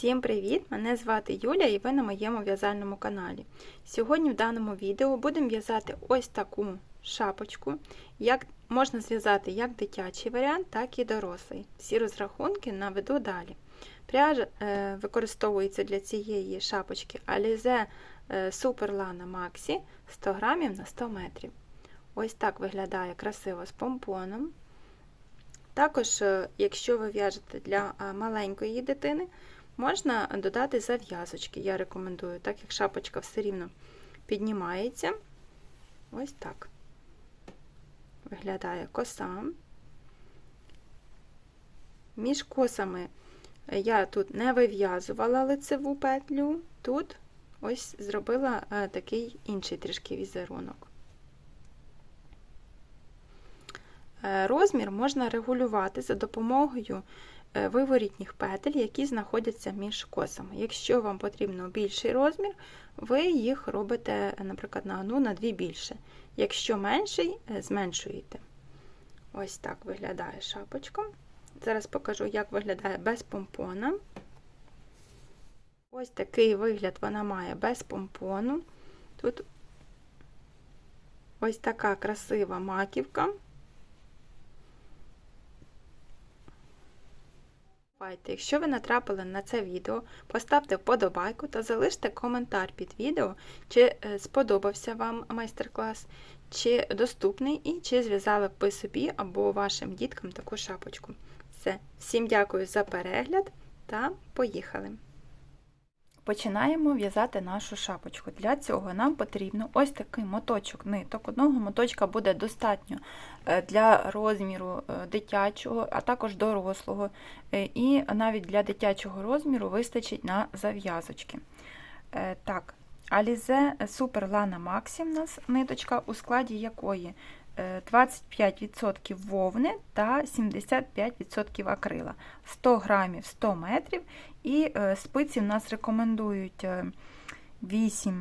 Всім привіт! Мене звати Юля і ви на моєму в'язальному каналі. Сьогодні в даному відео будемо в'язати ось таку шапочку. Як Можна зв'язати як дитячий варіант, так і дорослий. Всі розрахунки наведу далі. Пряжа е, використовується для цієї шапочки Alize е, Super Lana Maxi 100 грамів на 100 метрів. Ось так виглядає красиво з помпоном. Також, е, якщо ви в'яжете для е, маленької дитини, можна додати зав'язочки. Я рекомендую, так як шапочка все рівно піднімається. Ось так виглядає коса. Між косами я тут не вив'язувала лицеву петлю, тут ось зробила е, такий інший трішки візерунок. Е, розмір можна регулювати за допомогою виворітніх петель, які знаходяться між косами. Якщо вам потрібно більший розмір, ви їх робите, наприклад, на одну, на дві більше. Якщо менший, е, зменшуєте. Ось так виглядає шапочка. Зараз покажу, як виглядає без помпона. Ось такий вигляд вона має без помпону. Тут ось така красива маківка. Якщо ви натрапили на це відео, поставте вподобайку та залиште коментар під відео, чи е, сподобався вам майстер-клас, чи доступний і чи зв'язали б ви собі або вашим діткам таку шапочку. Все. Всім дякую за перегляд та поїхали! Починаємо в'язати нашу шапочку. Для цього нам потрібно ось такий моточок ниток. Одного моточка буде достатньо е, для розміру е, дитячого, а також дорослого. Е, і навіть для дитячого розміру вистачить на зав'язочки. Так, Alize Super Lana Maxi у нас ниточка, у складі якої 25% вовни та 75% акрила, 100 грамів 100 метрів, і е, спиці в нас рекомендують 8-10,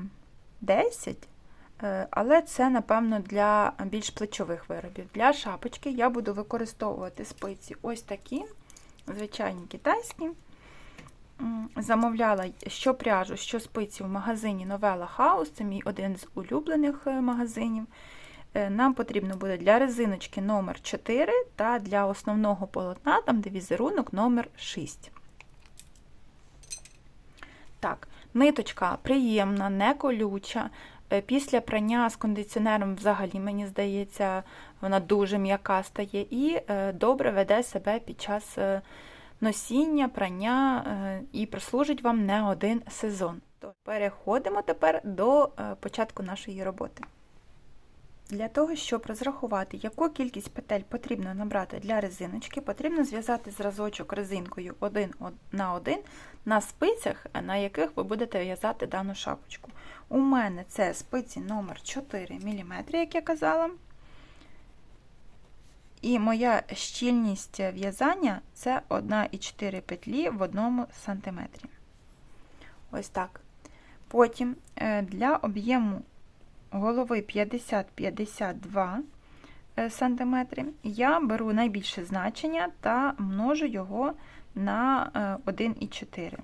е, але це, напевно, для більш плечових виробів. Для шапочки я буду використовувати спиці ось такі, звичайні китайські. Замовляла що пряжу, що спиці в магазині Novella House, це мій один з улюблених е, магазинів. Нам потрібно буде для резиночки номер 4 та для основного полотна, там де візерунок номер 6. Так, ниточка приємна, не колюча. Е, після прання з кондиціонером, взагалі, мені здається, вона дуже м'яка стає і е, добре веде себе під час е, носіння, прання і прослужить вам не один сезон. Переходимо тепер до початку нашої роботи. Для того, щоб розрахувати, яку кількість петель потрібно набрати для резиночки, потрібно зв'язати зразочок резинкою 1 на 1 на спицях, на яких ви будете в'язати дану шапочку. У мене це спиці номер 4 мм, як я казала. І моя щільність в'язання це 1,4 петлі в 1 см. Ось так. Потім е, для об'єму голови 50-52 е, см, я беру найбільше значення та множу його на 1,4. Е,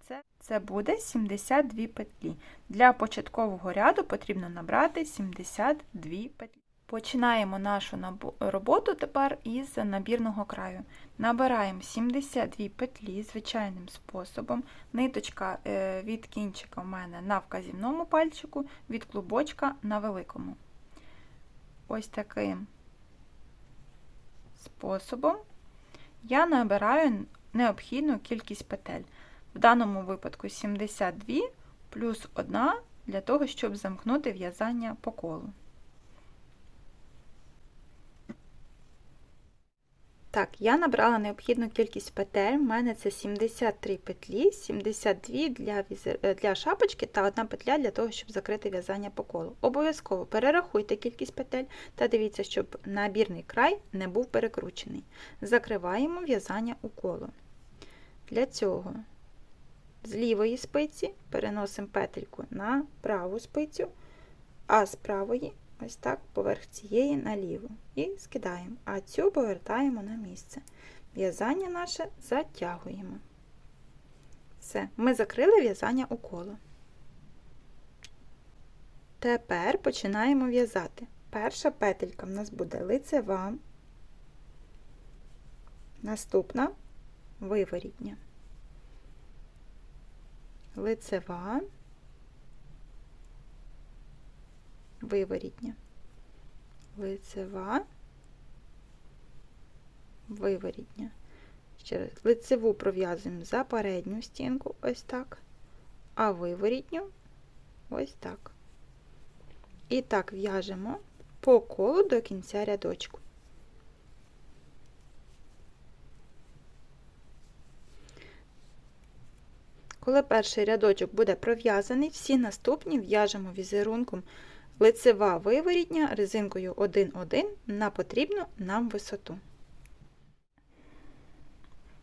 це, це буде 72 петлі. Для початкового ряду потрібно набрати 72 петлі. Починаємо нашу роботу тепер із набірного краю. Набираємо 72 петлі звичайним способом. Ниточка е, від кінчика в мене на вказівному пальчику, від клубочка на великому. Ось таким способом я набираю необхідну кількість петель. В даному випадку 72 плюс 1 для того, щоб замкнути в'язання по колу. Так, я набрала необхідну кількість петель, У мене це 73 петлі, 72 для е, для шапочки та одна петля для того, щоб закрити в'язання по колу. Обов'язково перерахуйте кількість петель та дивіться, щоб набірний край не був перекручений. Закриваємо в'язання у коло. Для цього з лівої спиці переносимо петельку на праву спицю, а з правої ось так поверх цієї наліво. І скидаємо, а цю повертаємо на місце. В'язання наше затягуємо. Все, ми закрили в'язання у коло. Тепер починаємо в'язати. Перша петелька в нас буде лицева, наступна виворітня. Лицева, виворітня. Лицева, виворітня. Ще раз, лицеву пров'язуємо за передню стінку, ось так, а виворітню ось так. І так в'яжемо по колу до кінця рядочку. Коли перший рядочок буде пров'язаний, всі наступні в'яжемо візерунком лицева виворітня резинкою 1,1 на потрібну нам висоту.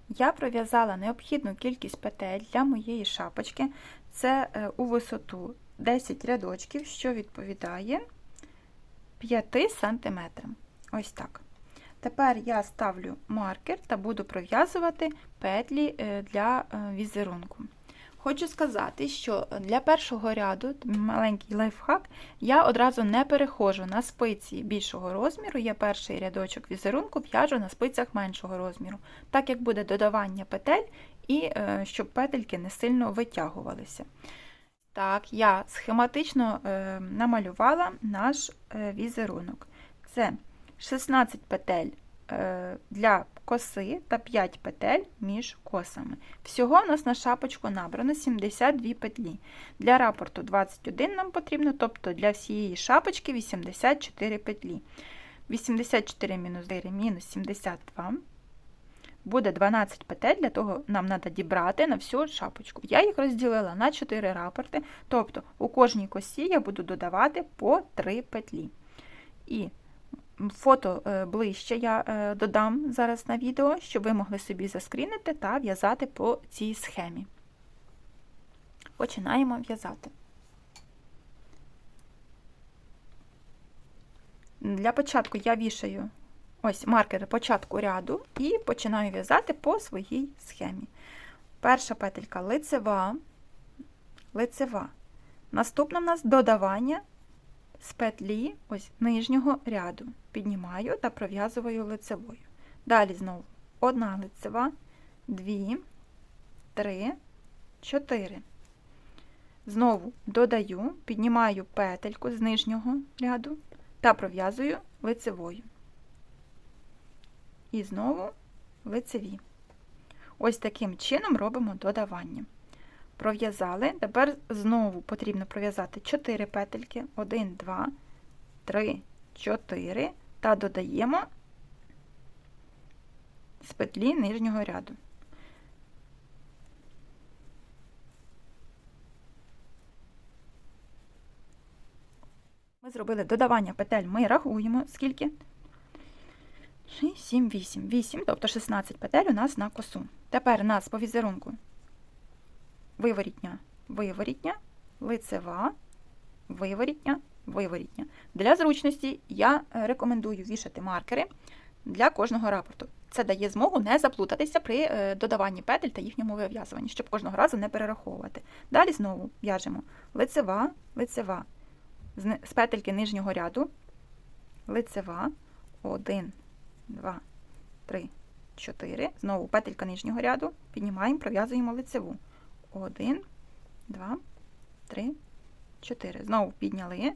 Я пров'язала необхідну кількість петель для моєї шапочки. Це е, у висоту 10 рядочків, що відповідає 5 см. Ось так. Тепер я ставлю маркер та буду пров'язувати петлі е, для е, візерунку. Хочу сказати, що для першого ряду, маленький лайфхак, я одразу не переходжу на спиці більшого розміру, я перший рядочок візерунку в'яжу на спицях меншого розміру, так як буде додавання петель і е, щоб петельки не сильно витягувалися. Так, я схематично е, намалювала наш е, візерунок. Це 16 петель для коси та 5 петель між косами. Всього у нас на шапочку набрано 72 петлі. Для рапорту 21 нам потрібно, тобто для всієї шапочки 84 петлі. 84 мінус 4 мінус 72. Буде 12 петель, для того нам треба дібрати на всю шапочку. Я їх розділила на 4 рапорти, тобто у кожній косі я буду додавати по 3 петлі. І Фото е, ближче я е, додам зараз на відео, щоб ви могли собі заскрінити та в'язати по цій схемі. Починаємо в'язати. Для початку я вішаю ось маркер початку ряду і починаю в'язати по своїй схемі. Перша петелька лицева, лицева. Наступна в нас додавання з петлі ось нижнього ряду. Піднімаю та пров'язую лицевою. Далі знову одна лицева, дві, три, чотири. Знову додаю, піднімаю петельку з нижнього ряду та пров'язую лицевою. І знову лицеві. Ось таким чином робимо додавання. Пров'язали, тепер знову потрібно пров'язати 4 петельки, 1, 2, 3, 4 та додаємо з петлі нижнього ряду. Ми зробили додавання петель, ми рахуємо, скільки? 6, 7, 8. 8, тобто 16 петель у нас на косу. Тепер у нас по візерунку виворітня, виворітня, лицева, виворітня, виворітня. Для зручності я е, рекомендую вішати маркери для кожного рапорту. Це дає змогу не заплутатися при е, додаванні петель та їхньому вив'язуванні, щоб кожного разу не перераховувати. Далі знову в'яжемо лицева, лицева, з петельки нижнього ряду, лицева, 1, 2, 3, 4. Знову петелька нижнього ряду, піднімаємо, пров'язуємо лицеву. 1, 2, 3, 4. Знову підняли,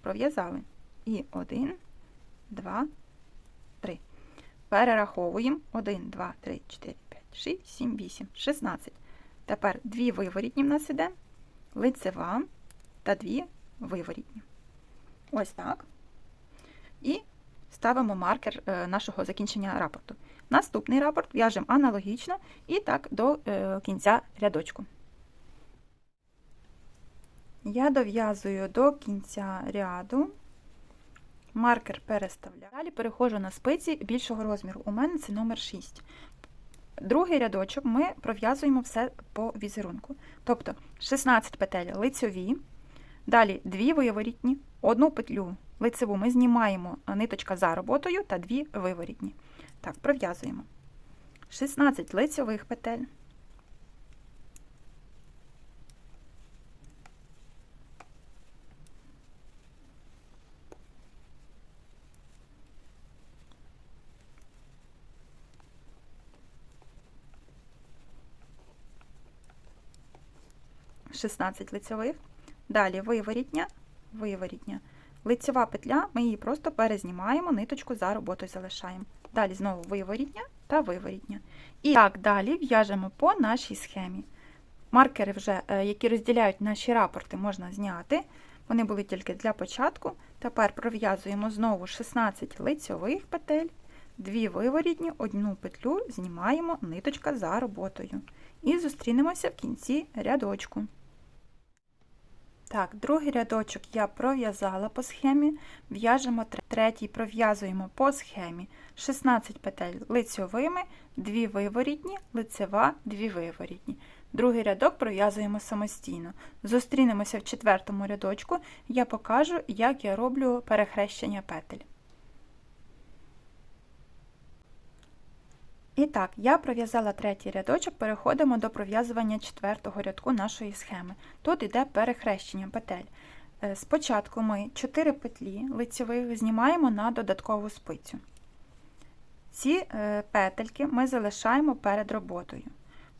пров'язали. І 1, 2, 3. Перераховуємо 1, 2, 3, 4, 5, 6, 7, 8, 16. Тепер дві виворітні в нас іде, лицева та дві виворітні. Ось так. І ставимо маркер е, нашого закінчення рапорту. Наступний рапорт в'яжемо аналогічно і так до е, кінця рядочку. Я дов'язую до кінця ряду, маркер переставляю. Далі переходжу на спиці більшого розміру. У мене це номер 6. Другий рядочок ми пров'язуємо все по візерунку. Тобто 16 петель лицьові, далі 2 виворітні, одну петлю лицеву ми знімаємо ниточка за роботою та 2 виворітні. Так, пров'язуємо 16 лицьових петель, 16 лицьових. Далі виворітня, виворітня. Лицьова петля, ми її просто перезнімаємо, ниточку за роботою залишаємо. Далі знову виворітня та виворітня. І так далі в'яжемо по нашій схемі. Маркери, вже, е, які розділяють наші рапорти, можна зняти. Вони були тільки для початку. Тепер пров'язуємо знову 16 лицьових петель, 2 виворітні, одну петлю знімаємо ниточка за роботою. І зустрінемося в кінці рядочку. Так, другий рядочок я пров'язала по схемі, в'яжемо тр- третій, пров'язуємо по схемі 16 петель лицьовими, 2 виворітні, лицева, 2 виворітні. Другий рядок пров'язуємо самостійно. Зустрінемося в четвертому рядочку, я покажу, як я роблю перехрещення петель. І так, я пров'язала третій рядочок, переходимо до пров'язування четвертого рядку нашої схеми. Тут йде перехрещення петель. Е, Спочатку ми 4 петлі лицевих знімаємо на додаткову спицю. Ці е, петельки ми залишаємо перед роботою.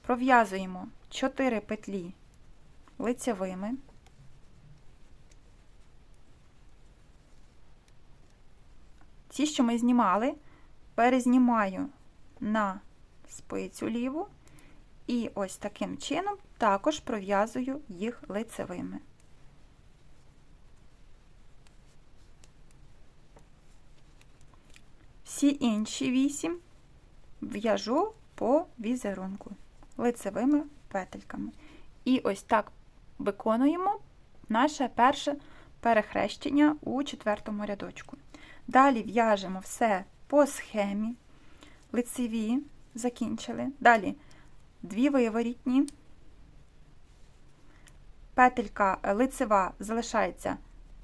Пров'язуємо 4 петлі лицевими. Ці, що ми знімали, перезнімаю на спицю ліву і ось таким чином також пров'язую їх лицевими. Всі інші вісім в'яжу по візерунку лицевими петельками. І ось так виконуємо наше перше перехрещення у четвертому рядочку. Далі в'яжемо все по схемі лицеві закінчили. Далі дві виворітні, петелька лицева залишається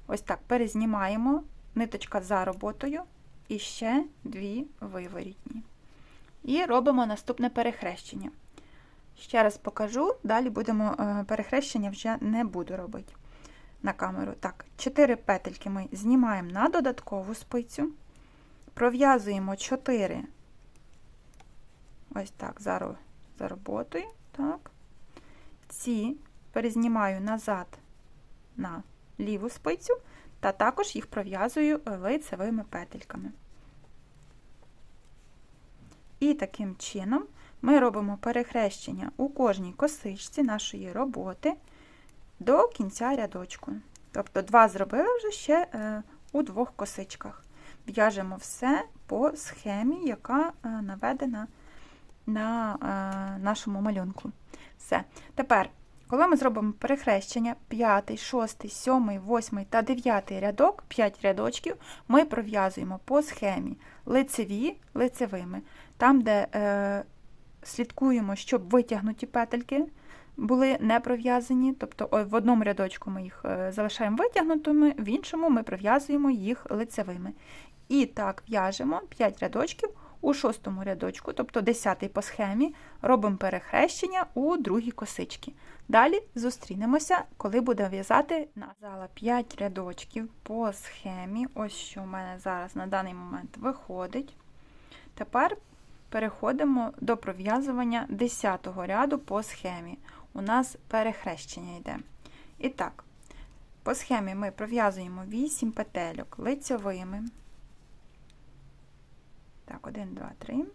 ось так, перезнімаємо, ниточка за роботою, і ще дві виворітні. І робимо наступне перехрещення. Ще раз покажу, далі будемо е, перехрещення вже не буду робити на камеру. Так, 4 петельки ми знімаємо на додаткову спицю, пров'язуємо 4 ось так, за, за роботою. Так. Ці перезнімаю назад на ліву спицю, та також їх пров'язую лицевими петельками. І таким чином ми робимо перехрещення у кожній косичці нашої роботи до кінця рядочку. Тобто два зробили вже ще е, у двох косичках. В'яжемо все по схемі, яка е, наведена на е, нашому малюнку. Все. Тепер, коли ми зробимо перехрещення 5, 6, 7, 8 та 9 рядок, 5 рядочків, ми пров'язуємо по схемі лицеві лицевими. Там, де е, слідкуємо, щоб витягнуті петельки були не пров'язані, тобто в одному рядочку ми їх е, залишаємо витягнутими, в іншому ми пров'язуємо їх лицевими. І так в'яжемо 5 рядочків у шостому рядочку, тобто 10 по схемі, робимо перехрещення у другій косичці. Далі зустрінемося, коли буде в'язати назала 5 рядочків по схемі. Ось що в мене зараз на даний момент виходить. Тепер переходимо до пров'язування 10 ряду по схемі. У нас перехрещення йде. І так, по схемі ми пров'язуємо 8 петельок лицьовими. Так, 1, 2, 3,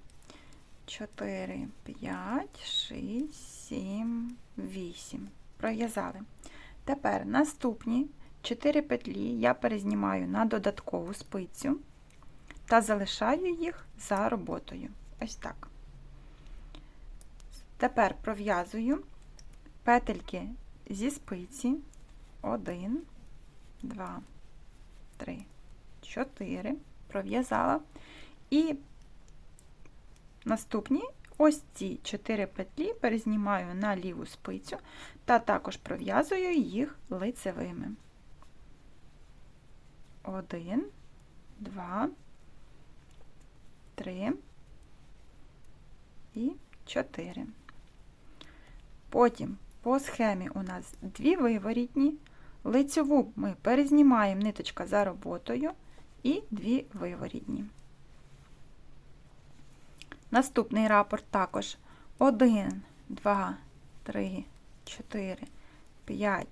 4, 5, 6, 7, 8. Пров'язали. Тепер наступні 4 петлі я перезнімаю на додаткову спицю та залишаю їх за роботою. Ось так. Тепер пров'язую петельки зі спиці 1, 2, 3, 4. Пров'язала. І наступні ось ці 4 петлі перезнімаю на ліву спицю та також пров'язую їх лицевими. 1, 2, 3 і 4. Потім по схемі у нас дві виворітні, лицеву ми перезнімаємо ниточка за роботою і дві виворітні. Наступний рапорт також 1, 2, 3, 4, 5,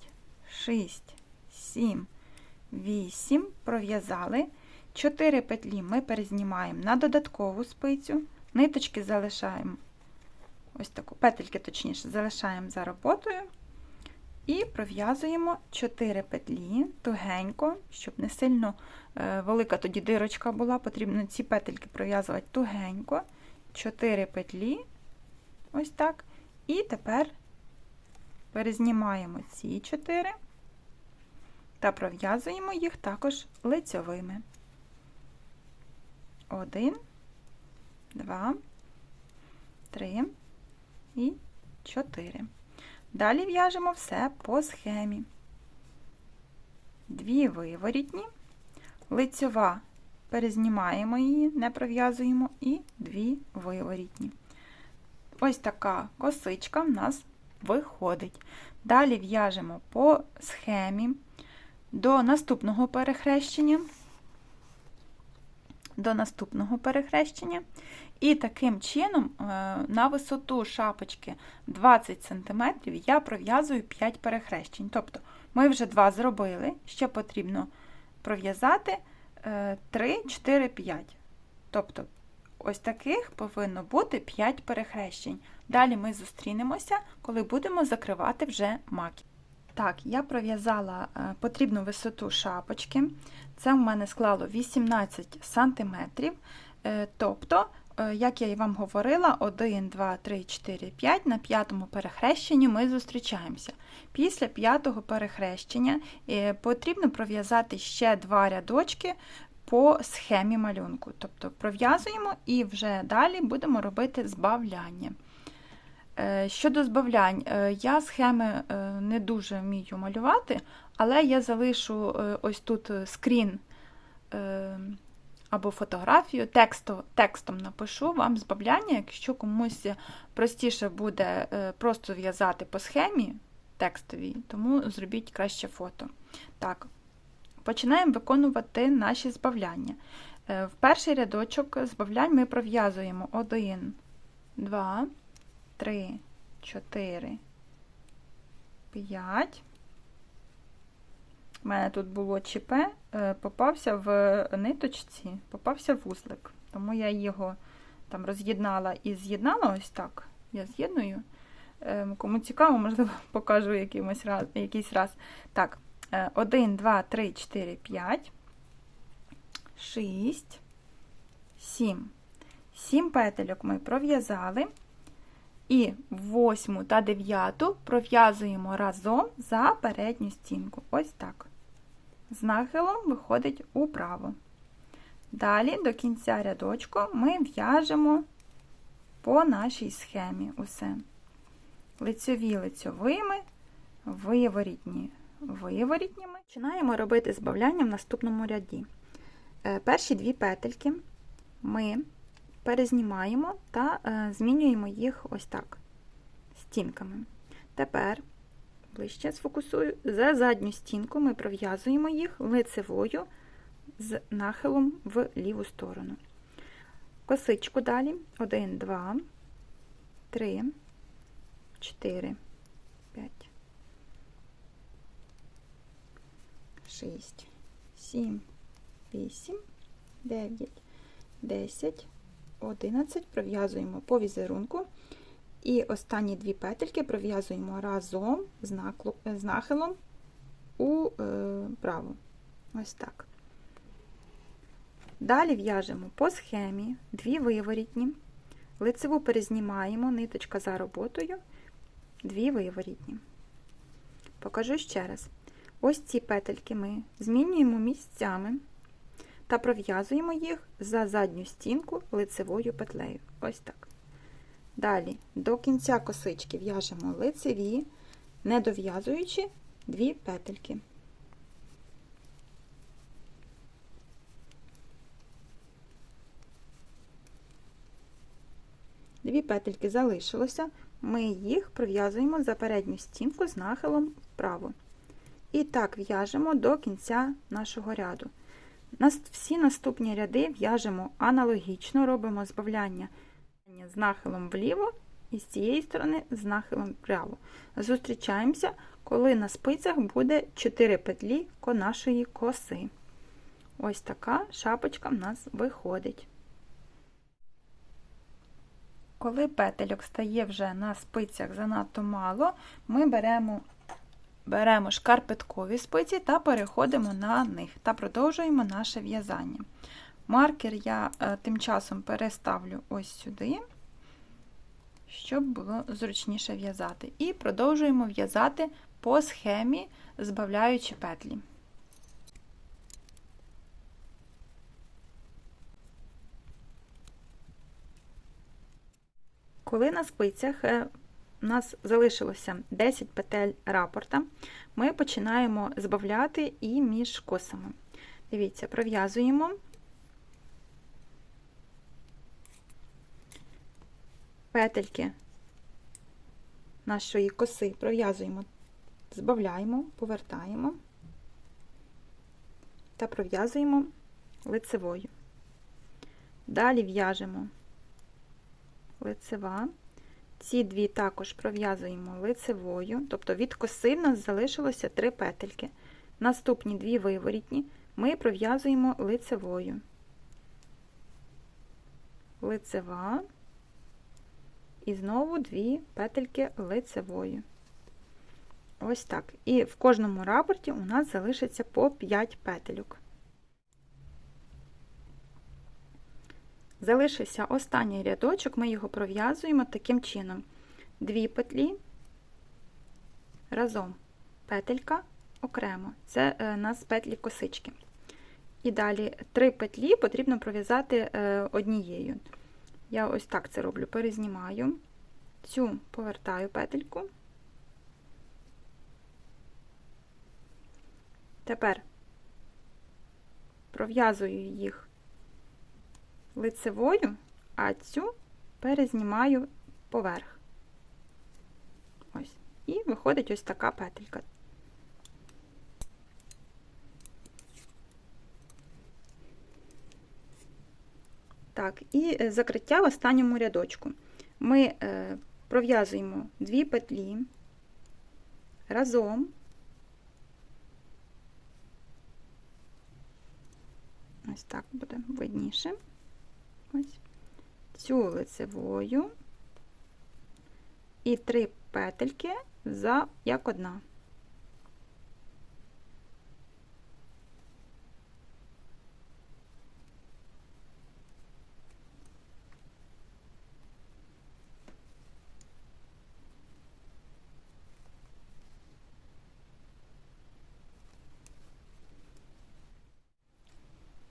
6, 7, 8, пров'язали. 4 петлі ми перезнімаємо на додаткову спицю, ниточки залишаємо, ось таку петельки, точніше, залишаємо за роботою. І пров'язуємо 4 петлі тугенько, щоб не сильно е, велика тоді дирочка була, потрібно ці петельки пров'язувати тугенько. 4 петлі, ось так. І тепер перезнімаємо ці 4 та пров'язуємо їх також лицьовими. 1, 2, 3 і 4. Далі в'яжемо все по схемі. Дві виворітні, лицьова перезнімаємо її, не пров'язуємо, і дві виворітні. Ось така косичка в нас виходить. Далі в'яжемо по схемі до наступного перехрещення. До наступного перехрещення. І таким чином е, на висоту шапочки 20 см я пров'язую 5 перехрещень. Тобто ми вже 2 зробили, ще потрібно пров'язати 3, 4, 5. Тобто, ось таких повинно бути 5 перехрещень. Далі ми зустрінемося, коли будемо закривати вже маки. Так, я пров'язала е, потрібну висоту шапочки. Це в мене склало 18 см. Тобто, е, як я і вам говорила, 1, 2, 3, 4, 5 на п'ятому перехрещенні ми зустрічаємося. Після п'ятого перехрещення е, потрібно пров'язати ще два рядочки по схемі малюнку. Тобто пров'язуємо і вже далі будемо робити збавляння. Е, Щодо збавлянь, е, я схеми е, не дуже вмію малювати, але я залишу е, ось тут скрін е, або фотографію, тексту, текстом напишу вам збавляння, якщо комусь простіше буде е, просто в'язати по схемі текстовій, тому зробіть краще фото. Так, Починаємо виконувати наші збавляння. Е, В перший рядочок збавлянь ми пров'язуємо 1, 2, 3, 4, 5. У мене тут було ЧП, е, попався в ниточці, попався вузлик. Тому я його там роз'єднала і з'єднала ось так. Я з'єдную. Е, Кому цікаво, можливо, покажу якимось раз, якийсь раз. Так, 1, 2, 3, 4, 5, 6, 7. 7 петельок ми пров'язали. І восьму та дев'яту пров'язуємо разом за передню стінку. Ось так. З нахилом виходить управо. Далі до кінця рядочку ми в'яжемо по нашій схемі усе. Лицьові лицьовими, виворітні виворітніми. Починаємо робити збавляння в наступному ряді. Е, Перші дві петельки ми перезнімаємо та е, змінюємо їх ось так, стінками. Тепер, ближче сфокусую, за задню стінку ми пров'язуємо їх лицевою з нахилом в ліву сторону. Косичку далі 1, 2, 3, 4, 5, 6, 7, 8, 9, 10, 11 пров'язуємо по візерунку. І останні дві петельки пров'язуємо разом з, з нахилом у е, праву. Ось так. Далі в'яжемо по схемі дві виворітні, лицеву перезнімаємо, ниточка за роботою, дві виворітні. Покажу ще раз. Ось ці петельки ми змінюємо місцями та пров'язуємо їх за задню стінку лицевою петлею. Ось так. Далі до кінця косички в'яжемо лицеві, не дов'язуючи дві петельки. Дві петельки залишилося, ми їх пров'язуємо за передню стінку з нахилом вправо. І так в'яжемо до кінця нашого ряду. Всі наступні ряди в'яжемо аналогічно, робимо збавляння з нахилом вліво і з цієї сторони з нахилом вправо. Зустрічаємося, коли на спицях буде 4 петлі нашої коси. Ось така шапочка в нас виходить. Коли петельок стає вже на спицях занадто мало, ми беремо беремо шкарпеткові спиці та переходимо на них та продовжуємо наше в'язання. Маркер я е, тим часом переставлю ось сюди, щоб було зручніше в'язати. І продовжуємо в'язати по схемі, збавляючи петлі. Коли на спицях е, у нас залишилося 10 петель рапорта, ми починаємо збавляти і між косами. Дивіться, пров'язуємо петельки нашої коси, пров'язуємо, збавляємо, повертаємо та пров'язуємо лицевою. Далі в'яжемо лицева. Ці дві також пров'язуємо лицевою, тобто від коси в нас залишилося три петельки. Наступні дві виворітні ми пров'язуємо лицевою. Лицева і знову дві петельки лицевою. Ось так. І в кожному рапорті у нас залишиться по 5 петельок. Залишився останній рядочок, ми його пров'язуємо таким чином: дві петлі разом петелька окремо. Це у нас петлі косички. І далі три петлі потрібно пров'язати е, однією. Я ось так це роблю, перезнімаю, цю повертаю петельку. Тепер пров'язую їх лицевою, а цю перезнімаю поверх. Ось. І виходить ось така петелька. Так, і е, закриття в останньому рядочку. Ми е, пров'язуємо дві петлі разом. Ось так буде видніше. Ось цю лицевою і три петельки за як одна.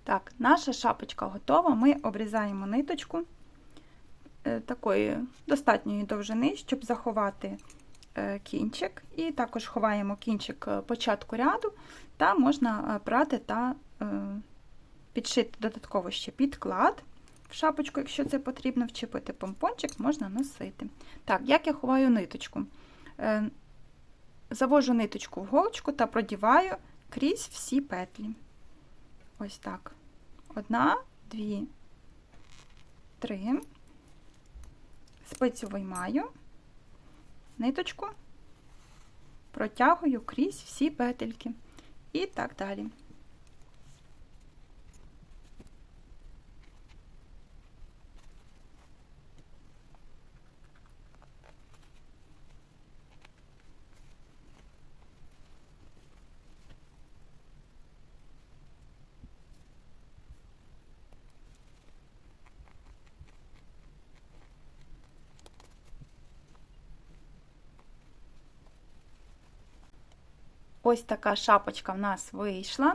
Так, наша шапочка готова. Ми обрізаємо ниточку е, такої достатньої довжини, щоб заховати е, кінчик, і також ховаємо кінчик е, початку ряду, та можна брати та підшити додатково ще підклад в шапочку, якщо це потрібно, вчепити помпончик, можна носити. Так, як я ховаю ниточку? Завожу ниточку в голочку та продіваю крізь всі петлі. Ось так. Одна, дві, три. Спицю виймаю, ниточку, протягую крізь всі петельки і так далі. Ось така шапочка в нас вийшла.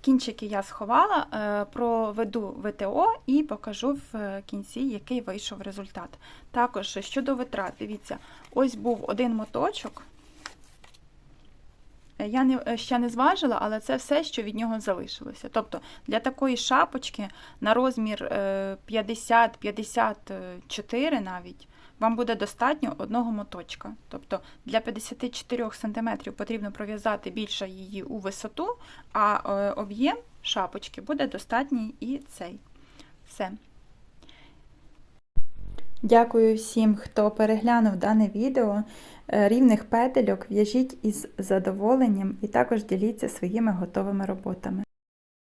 Кінчики я сховала, е, проведу ВТО і покажу в кінці, який вийшов результат. Також щодо витрат, дивіться, ось був один моточок. Я не, ще не зважила, але це все, що від нього залишилося. Тобто для такої шапочки на розмір 50-54 навіть вам буде достатньо одного моточка. Тобто для 54 см потрібно пров'язати більше її у висоту, а е, об'єм шапочки буде достатній і цей. Все. Дякую всім, хто переглянув дане відео. Е, Рівних петельок в'яжіть із задоволенням і також діліться своїми готовими роботами.